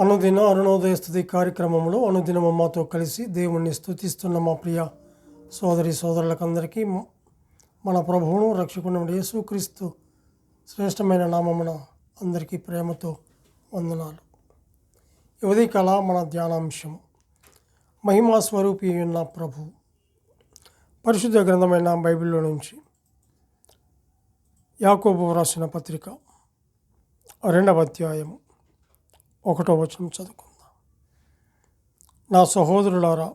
అనుదిన అరుణోదయస్థుతి కార్యక్రమంలో అనుదినం మాతో కలిసి దేవుణ్ణి స్తుతిస్తున్న మా ప్రియ సోదరి సోదరులకందరికీ మన ప్రభువును రక్షకుడు యేసుక్రీస్తు శ్రేష్టమైన నామమున అందరికీ ప్రేమతో వందనాలు. యువతి కళ మన ధ్యానాంశం. మహిమా స్వరూపి ఉన్న ప్రభు. పరిశుద్ధ గ్రంథమైన బైబిల్లో నుంచి యాకోబు రాసిన పత్రిక రెండవ అధ్యాయము. ఒకటో వచనం చదువుకుందాం. నా సహోదరులారా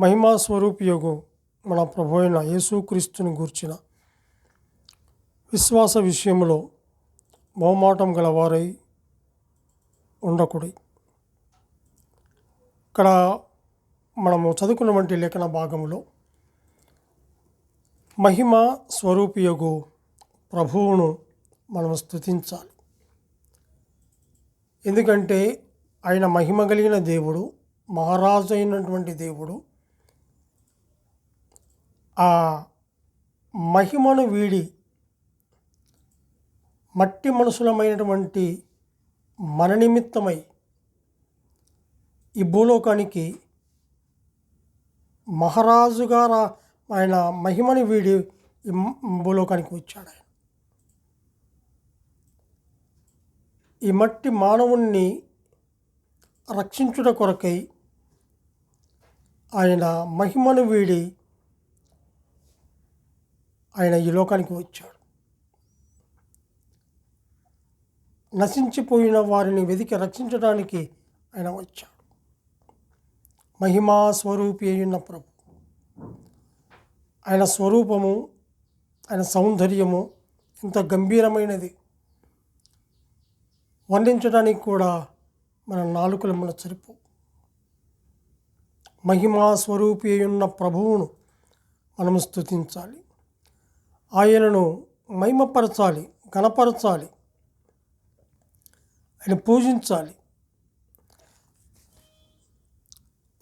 మహిమా స్వరూపయోగం మన ప్రభు అయిన యేసుక్రీస్తుని గూర్చిన విశ్వాస విషయంలో బహుమాటం గలవారై ఉండకుడి. ఇక్కడ మనము చదువుకున్నటువంటి లేఖన భాగంలో మహిమ స్వరూపియగు ప్రభువును మనం స్తుతించాలి. ఎందుకంటే ఆయన మహిమ కలిగిన దేవుడు మహారాజు అయినటువంటి దేవుడు. ఆ మహిమను వీడి మట్టి మనుషులమైనటువంటి మన నిమిత్తమై ఈ భూలోకానికి మహారాజుగా ఆయన మహిమని వీడి భూలోకానికి వచ్చాడు ఆయన. ఈ మట్టి మానవుణ్ణి రక్షించుట కొరకై ఆయన మహిమను వీడి ఆయన ఈ లోకానికి వచ్చాడు. నశించిపోయిన వారిని వెతికి రక్షించడానికి ఆయన వచ్చాడు. మహిమా స్వరూపి అయిన ప్రభు. ఆయన స్వరూపము ఆయన సౌందర్యము ఎంత గంభీరమైనది. వర్ణించడానికి కూడా మన నాలుకలు మన సరిపో. మహిమా స్వరూపి ఉన్న ప్రభువును మనము స్తుతించాలి. ఆయనను మహిమపరచాలి గణపరచాలి ఆయన పూజించాలి.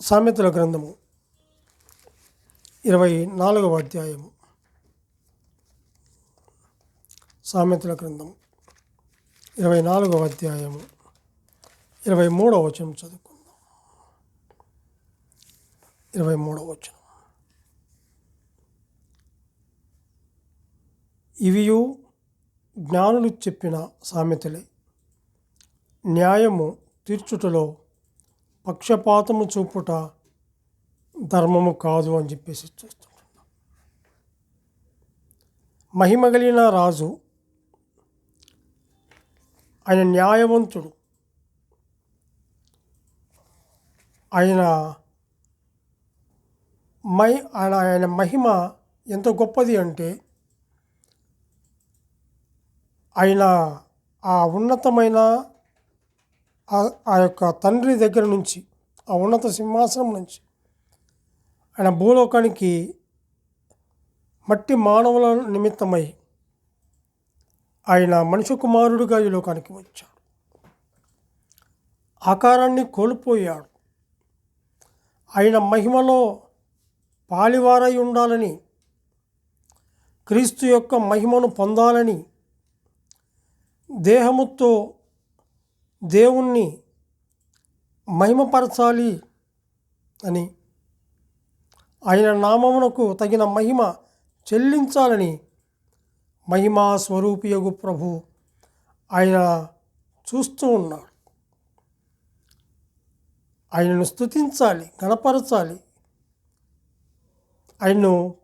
సామెతల గ్రంథము ఇరవై నాలుగవ అధ్యాయము. సామెతల గ్రంథము. ఇరవై నాలుగవ అధ్యాయము. ఇరవై మూడవ వచనం చదువుకుందాం. ఇరవై మూడవ వచనం. ఇవియు జ్ఞానులు చెప్పిన సామెతలే. న్యాయము తీర్చుటలో పక్షపాతము చూపుట ధర్మము కాదు అని చెప్పేసి చూస్తుంటున్నాం. మహిమ కలిగిన రాజు ఆయన న్యాయవంతుడు. ఆయన మై ఆయన ఆయన మహిమ ఎంత గొప్పది అంటే ఆయన ఆ ఉన్నతమైన ఆ- ఆ యొక్క తండ్రి దగ్గర నుంచి ఆ ఉన్నత సింహాసనం నుంచి ఆయన భూలోకానికి మట్టి మానవుల నిమిత్తమై ఆయన మనుషు కుమారుడుగా ఈ లోకానికి వచ్చాడు. ఆకారాన్ని కోల్పోయాడు. ఆయన మహిమలో పాలివారై ఉండాలని క్రీస్తు యొక్క మహిమను పొందాలని దేహముతో దేవుణ్ణి మహిమపరచాలి అని ఆయన నామమునకు తగిన మహిమ చెల్లించాలని మహిమా స్వరూపియగు ప్రభు. ఆయన చూస్తూ ఉన్నాడు. ఆయనను స్థుతించాలి గణపరచాలి. ఆయన్ను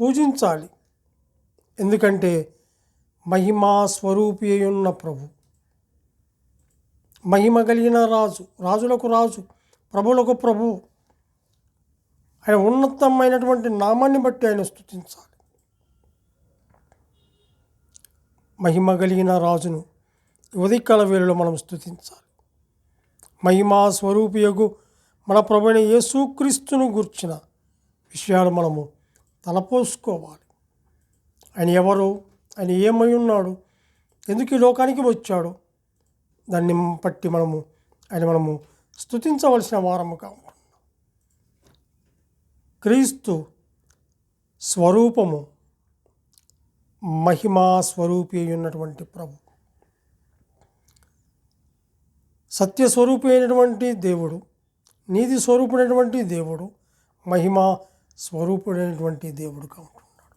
పూజించాలి. ఎందుకంటే మహిమా స్వరూపి ఉన్న ప్రభు. మహిమ కలిగిన రాజు రాజులకు రాజు ప్రభులకు ప్రభు. ఆయన ఉన్నతమైనటువంటి నామాన్ని బట్టి ఆయన స్థుతించాలి మహిమ కలిగిన రాజును ఉదయకాల వేళలో మనం స్థుతించాలి మహిమా స్వరూపియగు మన ప్రభుని యేసుక్రీస్తును గుర్చిన విషయాలు మనము తలపోసుకోవాలి. ఆయన ఎవరు? ఆయన ఏమై ఉన్నాడు? ఎందుకు ఈ లోకానికి వచ్చాడు? దాన్ని బట్టి మనము ఆయన మనము స్థుతించవలసిన వారముగా ఉంటున్నాం క్రీస్తు స్వరూపము మహిమా స్వరూపి ఉన్నటువంటి ప్రభు. సత్య అయినటువంటి దేవుడు నీతి స్వరూపుడైనటువంటి దేవుడు మహిమ స్వరూపుడైనటువంటి దేవుడుగా ఉంటున్నాడు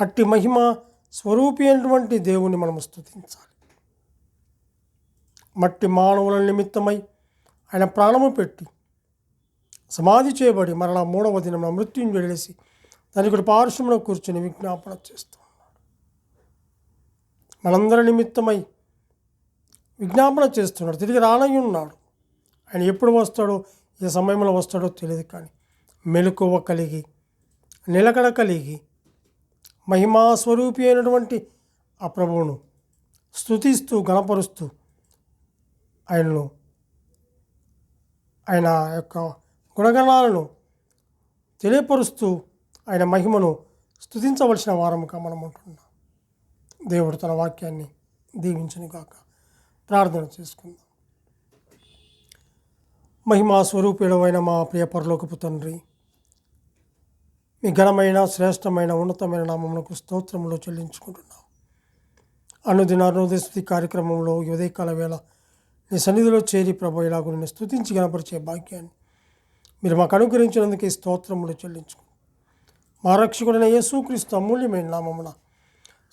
అట్టి మహిమ స్వరూపి అయినటువంటి దేవుని మనం స్తుతించాలి. మట్టి మానవుల నిమిత్తమై ఆయన ప్రాణము పెట్టి సమాధి చేయబడి మరలా మూడవ దినం మృత్యుంజయుడు దానికి పారుశ్రమలో పార్శ్వంలో కూర్చుని విజ్ఞాపన చేస్తాం మనందరి నిమిత్తమై విజ్ఞాపన చేస్తున్నాడు. తిరిగి రానయ్య ఉన్నాడు. ఆయన ఎప్పుడు వస్తాడో ఏ సమయంలో వస్తాడో తెలియదు కానీ మెలకువ కలిగి నిలకడ కలిగి మహిమా స్వరూపి అయినటువంటి ఆ ప్రభువును స్తుతిస్తూ గణపరుస్తూ ఆయనను ఆయన యొక్క గుణగణాలను తెలియపరుస్తూ ఆయన మహిమను స్తుతించవలసిన వారముగా మనం ఉంటున్నాం దేవుడు తన వాక్యాన్ని దీవించను కాక ప్రార్థన చేసుకుందాం. మహిమా స్వరూపుడమైన మా ప్రియ పరలోకపు తండ్రి మీ ఘనమైన శ్రేష్టమైన ఉన్నతమైన నామమునకు స్తోత్రములు చెల్లించుకుంటున్నాం. అనుదిన అరుణోదయ కార్యక్రమంలో ఈ ఉదయకాల వేళ నీ సన్నిధిలో చేరి ప్రభు ఇలాగ నిన్ను స్తుతించి గణపరిచే భాగ్యాన్ని మీరు మాకు అనుగ్రహించినందుకే స్తోత్రములు చెల్లించుకుంటాం మా రక్షకుడైన యేసుక్రీస్తు అమూల్యమైన నామమున